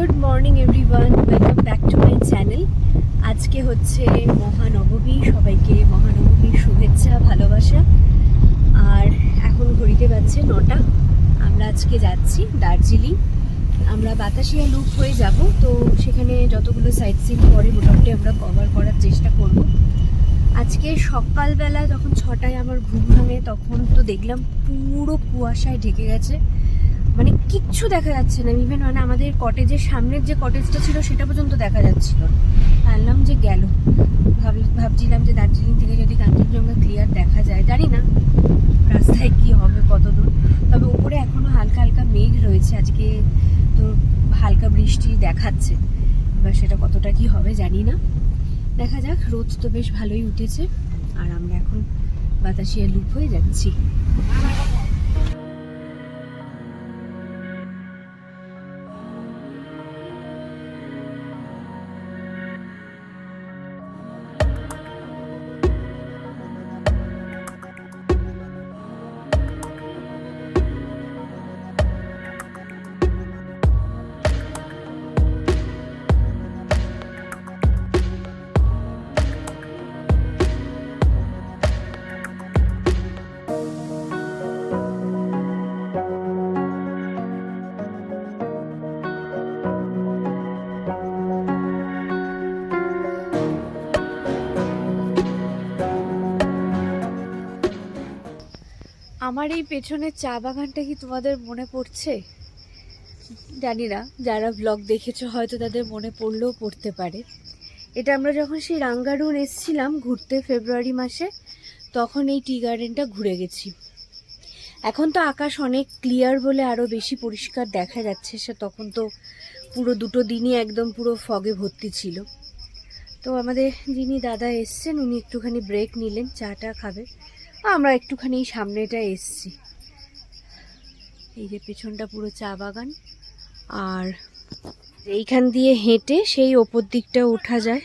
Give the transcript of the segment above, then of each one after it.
Good morning, everyone. Welcome back to my channel আজকে হচ্ছে মহানবমী। সবাইকে মহানবমীর শুভেচ্ছা, ভালোবাসা। আর এখন ঘড়িতে বাজছে নটা। আমরা আজকে যাচ্ছি দার্জিলিং। আমরা বাতাসিয়া লুপ হয়ে যাব। তো সেখানে যতগুলো সাইট সিন পরে মোটামুটি আমরা কভার করার চেষ্টা করব। আজকে সকালবেলা যখন ছটায় আমার ঘুম ভাঙে, তখন তো দেখলাম পুরো কুয়াশায় ঢেকে গেছে। মানে কিচ্ছু দেখা যাচ্ছে না ইভেন মানে আমাদের কটেজের সামনের যে কটেজটা ছিল সেটা পর্যন্ত দেখা যাচ্ছিল। ভাবলাম যে গেল। ভাবি ভাবছিলাম যে দার্জিলিং থেকে যদি কাঞ্চনজঙ্ঘা ক্লিয়ার দেখা যায়, জানি না রাস্তায় কি হবে কত দূর তবে উপরে এখনও হালকা হালকা মেঘ রয়েছে, আজকে তো হালকা বৃষ্টি দেখাচ্ছে। এবার সেটা কতটা কি হবে জানি না। দেখা যাক, রোদ তো বেশ ভালোই উঠেছে, আর আমরা এখন বাতাসিয়া লুপ হয়ে যাচ্ছি। আমার এই পেছনের চা বাগানটা কি তোমাদের মনে পড়ছে? জানি না, যারা ব্লগ দেখেছ হয়তো তাদের মনে পড়লেও পড়তে পারে। এটা আমরা যখন সেই রাঙ্গারুন এসছিলাম ঘুরতে ফেব্রুয়ারি মাসে, তখন এই টি গার্ডেনটা ঘুরে গেছি। এখন তো আকাশ অনেক ক্লিয়ার বলে আরও বেশি পরিষ্কার দেখা যাচ্ছে, সে তখন তো পুরো দুটো দিনই একদম পুরো ফগে ভর্তি ছিল। তো আমাদের যিনি দাদা এসছেন, উনি একটুখানি ব্রেক নিলেন, চাটা খাবে। আমরা একটুখানি সামনেটা এসছি। এই যে পেছনটা পুরো চা বাগান, আর এইখান দিয়ে হেঁটে সেই ওপর দিকটা ওঠা যায়।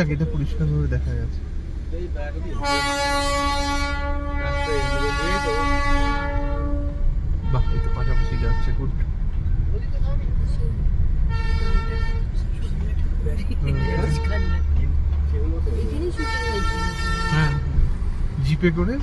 যাক এটা পরিষ্কারভাবে দেখা গেছে। বাহ এই তো পাশাপাশি যাচ্ছে গুড। হ্যাঁ জিপে করে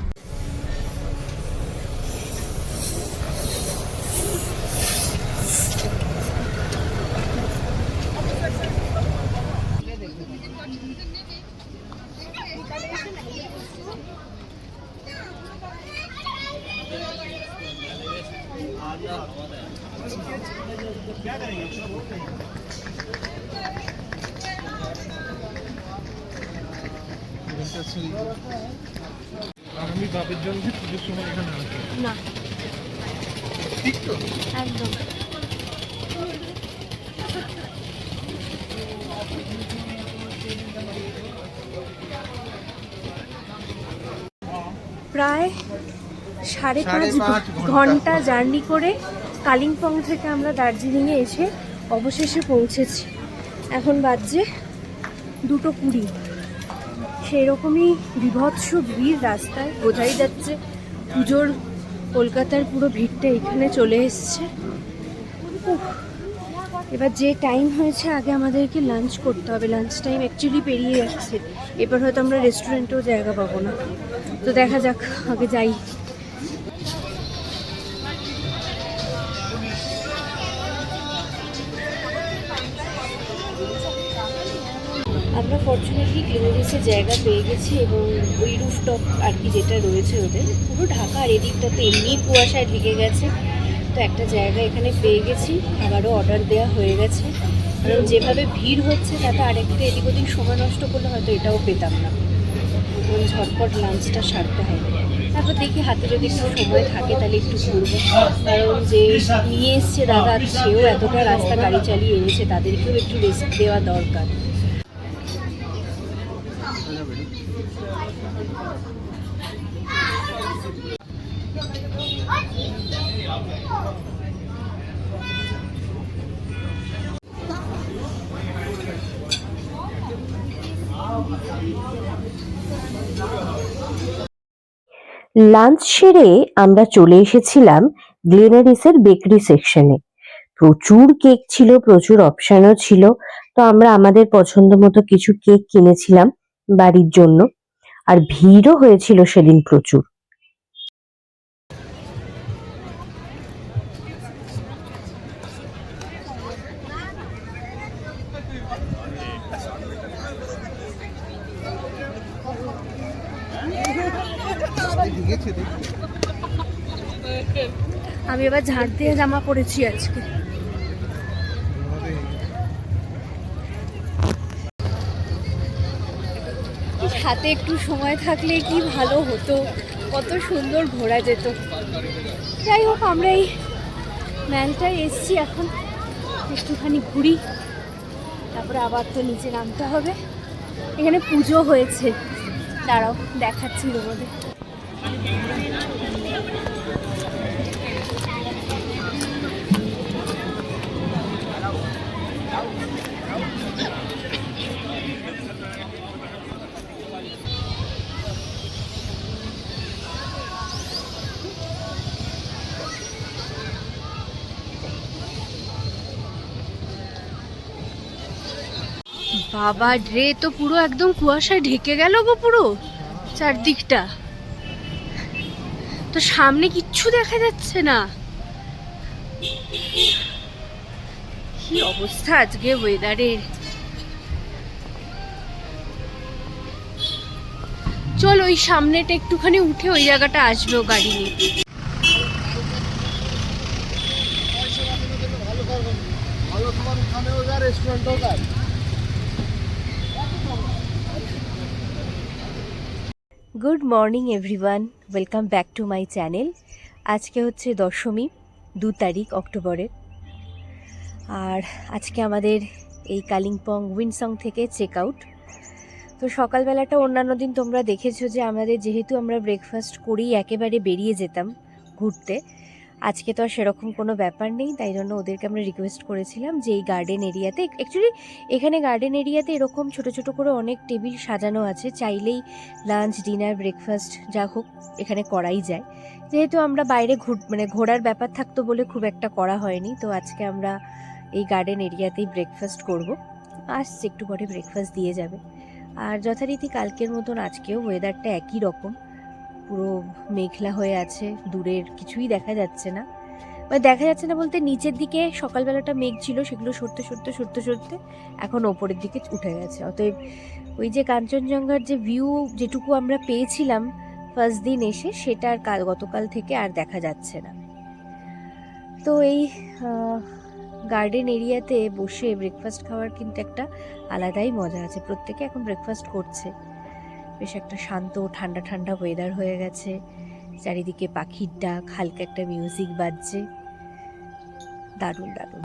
আমি বাপের জন্য পুজোর সময় এখানে আসব না। ঠিক তো? একদম। প্রায় সাড়ে পাঁচ। ঘণ্টা জার্নি করে কালিম্পং থেকে আমরা দার্জিলিংয়ে এসে অবশেষে পৌঁছেছি। এখন বাজছে দুটো কুড়ি। সেরকমই বিভৎস ভিড় রাস্তায়। বোঝাই যাচ্ছে পুজোর কলকাতার পুরো ভিড়টা এখানে চলে এসছে। এবার যে টাইম হয়েছে, আগে আমাদেরকে লাঞ্চ করতে হবে। লাঞ্চ টাইম অ্যাকচুয়ালি পেরিয়ে যাচ্ছে। এবার হয়তো আমরা রেস্টুরেন্টেও জায়গা পাবো না। তো দেখা যাক, আগে যাই। আমরা ফর্চুনেটলি গ্লোরিসে জায়গা পেয়ে গেছি এবং ওই রুফটপ আর কি যেটা রয়েছে ওদের, পুরো ঢাকা আর এদিকটা তো এমনি কুয়াশায় ঢেকে গেছে। তো একটা জায়গা এখানে পেয়ে গেছি, আবারও অর্ডার দেওয়া হয়ে গেছে। কারণ যেভাবে ভিড় হচ্ছে তাতে আরেকটা এদিক ওদিক সময় নষ্ট করলে হয়তো এটাও পেতাম না। এবং ঝটপট লাঞ্চটা সারতে হবে তারপর দেখি হাতে যদি একটু সময় থাকে তাহলে একটু ঘুরবো। কারণ যে নিয়ে এসছে দাদা, সেও এতটা রাস্তা গাড়ি চালিয়ে এনেছে, তাদেরকেও একটু রেস্ট দেওয়া দরকার। লাঞ্চ সেরে আমরা চলে এসেছিলাম গ্লেনারিসের বেকারি সেকশনে। প্রচুর কেক ছিল, প্রচুর অপশনও ছিল। তো আমরা আমাদের পছন্দ মতো কিছু কেক কিনেছিলাম বাড়ির জন্য। আর ভিড়ও হয়েছিল সেদিন প্রচুর। আমি এবার ঝাড় দিয়ে জামা পরেছি আজকে। হাতে একটু সময় থাকলে কি ভালো হতো? কত সুন্দর ঘোরা যেত। যাই হোক, আমরা এই ম্যালটায় এসছি এখন। একটুখানি ঘুরি। তারপরে আবার তো নিচে নামতে হবে। এখানে পুজো হয়েছে। দাঁড়াও, দেখাচ্ছি তোমাদের। বাবা রে, তো পুরো একদম কুয়াশায় ঢেকে গেল গো পুরো চারদিকটা। তো সামনে কিচ্ছু দেখা যাচ্ছে না। কি অবস্থা আজকে ওয়েদারের চল ওই সামনেটা একটুখানি উঠে ওই জায়গাটা আসবে গাড়ি নিয়ে ভালো তোমার ওখানেও যা রেস্টুরেন্টও যা good morning, everyone. Welcome back to my channel. আজকে হচ্ছে দশমী, দু তারিখ অক্টোবরের। আর আজকে আমাদের এই কালিম্পং উইনসং থেকে চেক আউট। তো সকালবেলাটা অন্যান্য দিন তোমরা দেখেছ যে আমাদের যেহেতু আমরা ব্রেকফাস্ট করেই একেবারে বেরিয়ে যেতাম ঘুরতে আজকে তো আর সেরকম কোনো ব্যাপার নেই, তাই জন্য ওদেরকে আমরা রিকোয়েস্ট করেছিলাম যে এই গার্ডেন এরিয়াতে অ্যাকচুয়ালি এখানে গার্ডেন এরিয়াতে এরকম ছোট ছোট করে অনেক টেবিল সাজানো আছে, চাইলেই লাঞ্চ ডিনার ব্রেকফাস্ট যা হোক এখানে করাই যায়। যেহেতু আমরা বাইরে ঘুর মানে ঘোরার ব্যাপার থাকতো বলে খুব একটা করা হয়নি, তো আজকে আমরা এই গার্ডেন এরিয়াতেই ব্রেকফাস্ট করব। আসছে একটু পরে ব্রেকফাস্ট দিয়ে যাবে। আর যথারীতি কালকের মতন আজকেও ওয়েদারটা একই রকম। পুরো মেঘলা হয়ে আছে, দূরের কিছুই দেখা যাচ্ছে না। মানে দেখা যাচ্ছে না বলতে নিচের দিকে সকালবেলাটা মেঘ ছিল, সেগুলো সরতে সরতে সরতে সরতে এখন ওপরের দিকে উঠে গেছে। অতএব ওই যে কাঞ্চনজঙ্ঘার যে ভিউ যেটুকু আমরা পেয়েছিলাম ফার্স্ট দিন এসে, সেটা আর কাল, গতকাল থেকে আর দেখা যাচ্ছে না। তো এই গার্ডেন এরিয়াতে বসে ব্রেকফাস্ট খাওয়ার কিন্তু একটা আলাদাই মজা আছে। প্রত্যেকে এখন ব্রেকফাস্ট করছে। বেশ একটা শান্ত, ঠান্ডা ঠান্ডা ওয়েদার হয়ে গেছে। চারিদিকে পাখির ডাক, হালকা একটা মিউজিক বাজছে। দারুণ দারুণ।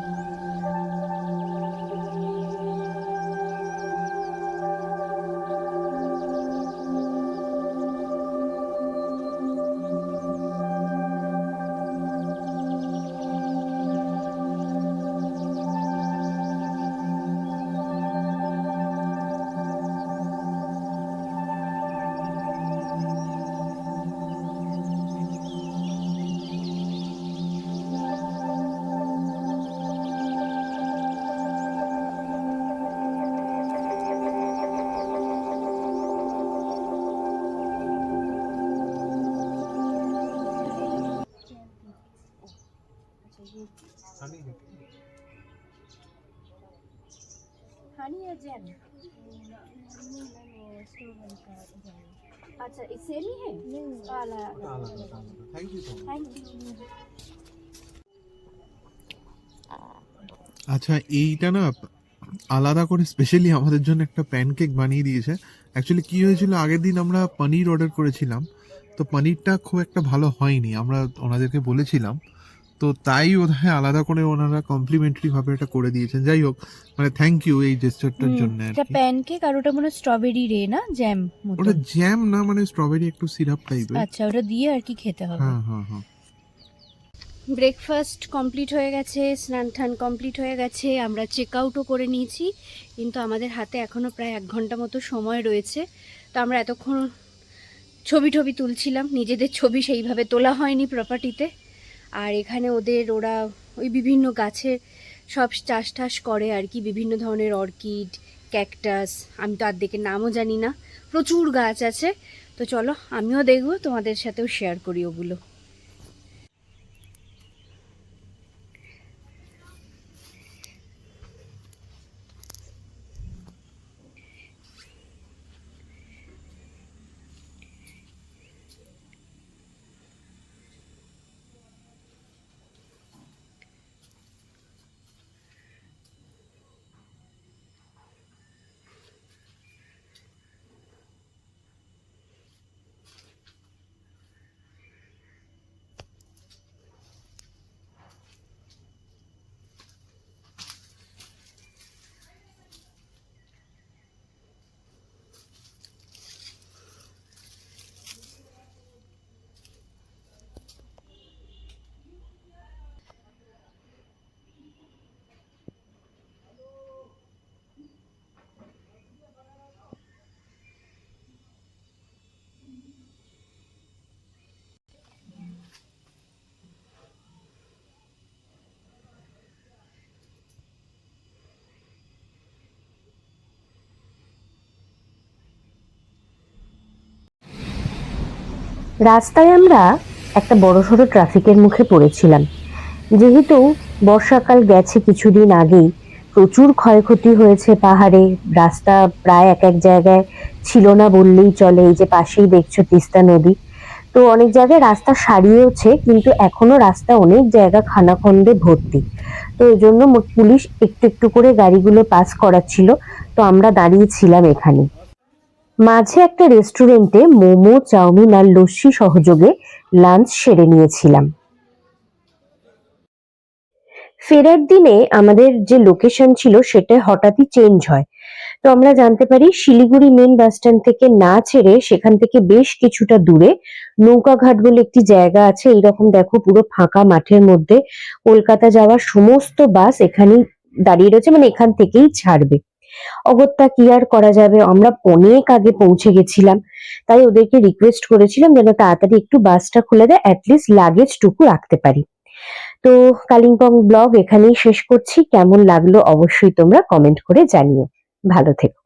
अच्छा ये सेम ही है काला thank you so thank you আচ্ছা এইটা না আলাদা করে স্পেশালি আমাদের জন্য একটা প্যানকেক বানিয়ে দিয়েছে অ্যাকচুয়ালি কি হয়েছিল আগের দিন আমরা পনির অর্ডার করেছিলাম তো পনিরটা খুব একটা ভালো হয়নি আমরা ওনাদেরকে বলেছিলাম তো তাই ওদের আলাদা করে ওনারা কমপ্লিমেন্টারি ভাবে এটা করে দিয়েছেন। যাই হোক মানে থ্যাংক ইউ এই জেস্টারটার জন্য এটা। প্যানকেক আর ওটা মনে স্ট্রবেরি রে না জ্যাম মতো। ওটা জ্যাম না মানে স্ট্রবেরি একটু সিরাপ টাইপের আচ্ছা ওটা দিয়ে আর কি খেতে হবে। হ্যাঁ হ্যাঁ হ্যাঁ। ব্রেকফাস্ট কমপ্লিট হয়ে গেছে স্নান টান কমপ্লিট হয়ে গেছে আমরা চেক আউটও করে নিয়েছি। কিন্তু আমাদের হাতে এখনও প্রায় এক ঘণ্টা মতো সময় রয়েছে। তো আমরা এতক্ষণ ছবি টবি তুলছিলাম নিজেদের ছবি সেইভাবে তোলা হয়নি প্রপার্টিতে আর এখানে ওদের ওরা ওই বিভিন্ন গাছের সব চাষ টাস করে আর কি, বিভিন্ন ধরনের অর্কিড, ক্যাকটাস, আমি তো আর দেখে নামও জানি না। প্রচুর গাছ আছে। তো চলো আমিও দেখব, তোমাদের সাথেও শেয়ার করি ওগুলো। রাস্তায় আমরা একটা বড়সড় ট্রাফিকের মুখে পড়েছিলাম। যেহেতু বর্ষাকাল গেছে কিছুদিন আগেই, প্রচুর ক্ষয়ক্ষতি হয়েছে পাহাড়ে, রাস্তা প্রায় এক এক জায়গায় ছিল না বললেই চলে, এই যে পাশেই দেখছ তিস্তা নদী। তো অনেক জায়গায় রাস্তা সারিয়েওছে, কিন্তু এখনও রাস্তা অনেক জায়গা খানাখন্দে ভর্তি। তো এই জন্য পুলিশ একটু একটু করে গাড়িগুলো পাস করাচ্ছিল, তো আমরা দাঁড়িয়েছিলাম এখানে। মাঝে একটা রেস্টুরেন্টে মোমো, চাউমিন আর লস্যি সহযোগে লাঞ্চ সেরে নিয়েছিলাম। ফেরার দিনে আমাদের যে লোকেশন ছিল সেটা হঠাৎই চেঞ্জ হয়। তো আমরা জানতে পারি, শিলিগুড়ি মেন বাস স্ট্যান্ড থেকে না ছেড়ে সেখান থেকে বেশ কিছুটা দূরে নৌকাঘাট বলে একটি জায়গা আছে। এইরকম দেখো, পুরো ফাঁকা মাঠের মধ্যে। কলকাতা যাওয়ার সমস্ত বাস এখানেই দাঁড়িয়ে রয়েছে মানে এখান থেকেই ছাড়বে। অগত্যা কি আর করা যাবে? আমরা অনেক আগে পৌঁছে গেছিলাম। তাই ওদেরকে রিকোয়েস্ট করেছিলাম যেন তাড়াতাড়ি একটু বাসটা খুলে দেয় অ্যাটলিস্ট লাগেজটুকু রাখতে পারি। তো কালিম্পং ব্লগ এখানেই শেষ করছি। কেমন লাগল অবশ্যই তোমরা কমেন্ট করে জানিও। ভালো থেকো।